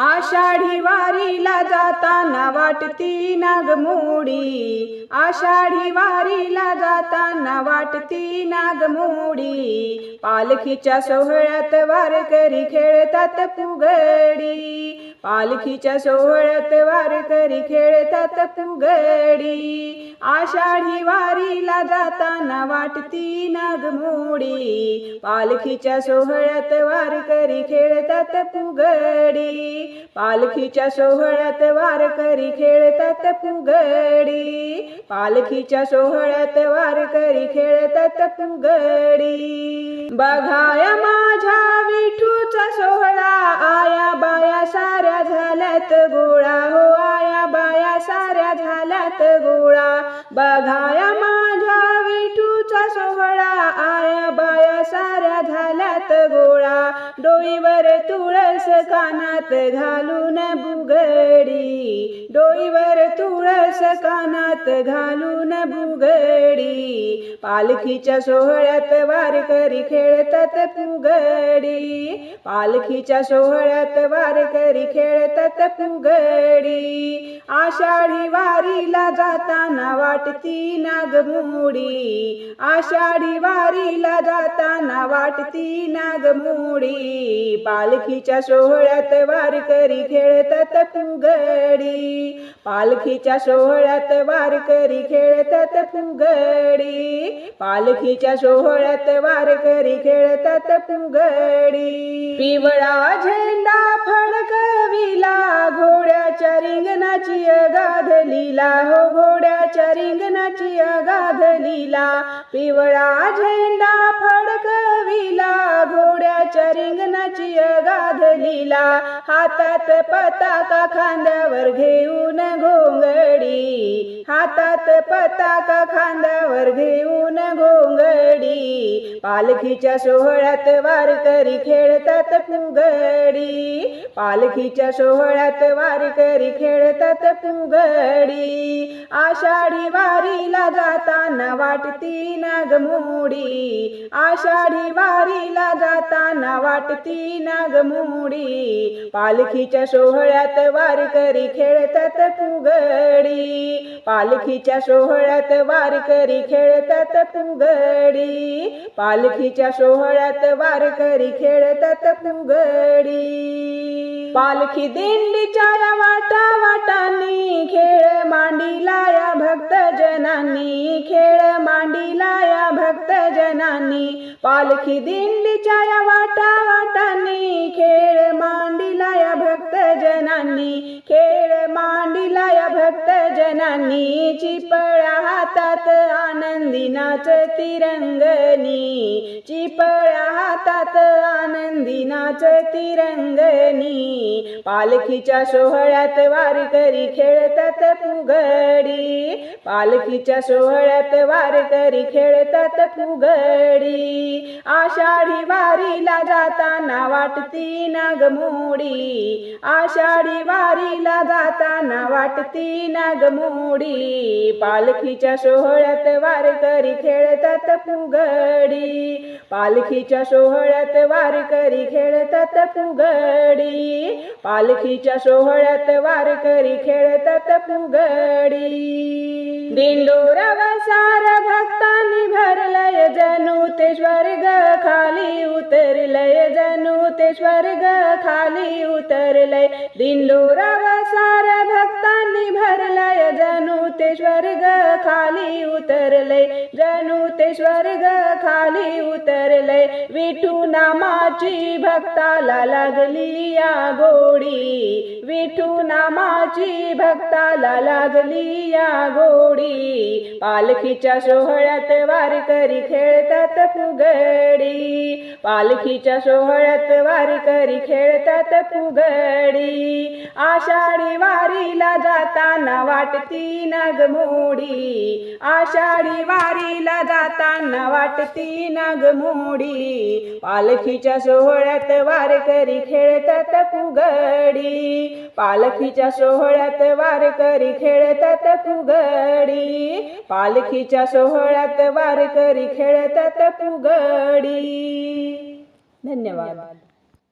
आषाढी वारीला जाताना वाटती नागमोडी. आषाढी वारीला जाताना वाटती नागमोडी. पालखीच्या सोहळ्यात वारकरी खेळतात फुगडी. पालखीच्या सोहळ्यात वारकरी खेळतात फुगडी. आषाढी वारीला जाताना वाटती नागमोडी. पालखीच्या सोहळ्यात वारकरी खेळतात फुगडी. पालखीच्या सोहळ्यात वारकरी खेळतात फुगडी पालखीच्या सोहळ्यात वारकरी खेळतात फुगडी बघाया माझ्या विठूचा सोहळा आया बाया साऱ्या झाल्यात गोळा. हो आया बाया साऱ्या झाल्यात गोळा. बघाया माझ्या विठूचा सोहळा आया बाया साऱ्या झाल्यात गोळा. डोईवर तुळस कानात घालून बुगडी डोईवर तुळस कानात घालून भुगडी. पालखीच्या सोहळ्यात वारकरी खेळतात फुगडी. पालखीच्या सोहळ्यात वारकरी खेळतात फुगडी. आषाढी वारीला जाताना वाटती नागमोडी. आषाढी वारीला जाताना वाटती नागमोडी. पालखीच्या सोहळ्यात वारकरी खेळतात फुगडी. पालखीच्या सोहळ्यात वारकरी खेळतात फुगडी पालखीच्या सोहळ्यात वारकरी खेळतात फुगडी पिवळा झेंडा फडकविला घोड्याच्या रिंगणाची गाधलीला हो घोड्याच्या रिंगणाची अगाध लीला पिवळा झेंडा फडकविला घोड्याच्या रिंगणाची अगाध लीला हातात पताका खांद्यावर घेऊन घोंगडी हातात पताका खांद्यावर घेऊन घोंगडी पालखीच्या सोहळ्यात वारकरी खेळतात फुगडी पालखीच्या सोहळ्यात वारकरी खेळतात फुगडी. आषाढी वारीला जाताना वाटती नागमोडी. आषाढी वारीला जाताना वाटती नागमोडी. पालखीच्या सोहळ्यात वारकरी खेळतात पुगडी पालखीच्या सोहळ्यात वारकरी खेळतात पुगडी पालखीच्या सोहळ्यात वारकरी खेळतात पुगडी पालखी दिंडीच्या वाटा वाटांनी खेळ मा मांडीला या भक्त खेळ मांडीला या भक्त पालखी दिंडीच्या या वाटा वाटांनी खेळ मांडीला या भक्त खेळ मांडीला या भक्त जनांनी चिपळ्या हातात आनंदी नाच तिरंगनी चिपळ हातात आनंदी नाच तिरंगनी पालखीच्या सोहळ्यात वारकरी खेळतात फुगडी. पालखीच्या सोहळ्यात वारकरी खेळतात फुगडी. आषाढी वारीला जाताना वाटती नागमोडी. आषाढी वारीला जाताना वाटती नागमोडी. पालखीच्या सोहळ्यात वारकरी खेळतात फुगडी. पालखीच्या सोहळ्यात वारकरी खेळतात फुगडी. पालखीच्या सोहळ्यात वारकरी खेळतात फुगडी. दिंडोरा वसार भक्तांनी भरलय जणू ते स्वर्ग खाली उतरलय. जणू ते स्वर्ग खाली उतरलय. दिंडोरा वसार भक्तांनी भरलय जणू ते स्वर्ग खाली उतरले जणू ते स्वर्ग खाली उतरले विठू नामाची भक्ताला लागली या गोडी. विठू नामाची भक्ताला लागली या गोडी. पालखीच्या सोहळ्यात वारकरी खेळतात फुगडी. पालखीच्या सोहळ्यात वारकरी खेळतात फुगडी. आषाढी वारीला जाताना वाटती ना नगमोडी आषाढी वारीला जाताना वाटती नगमोडी पालखीच्या सोहळ्यात वारकरी खेळतात फुगडी. पालखीच्या सोहळ्यात वारकरी खेळतात फुगडी. पालखीच्या सोहळ्यात वारकरी खेळतात फुगडी. धन्यवाद.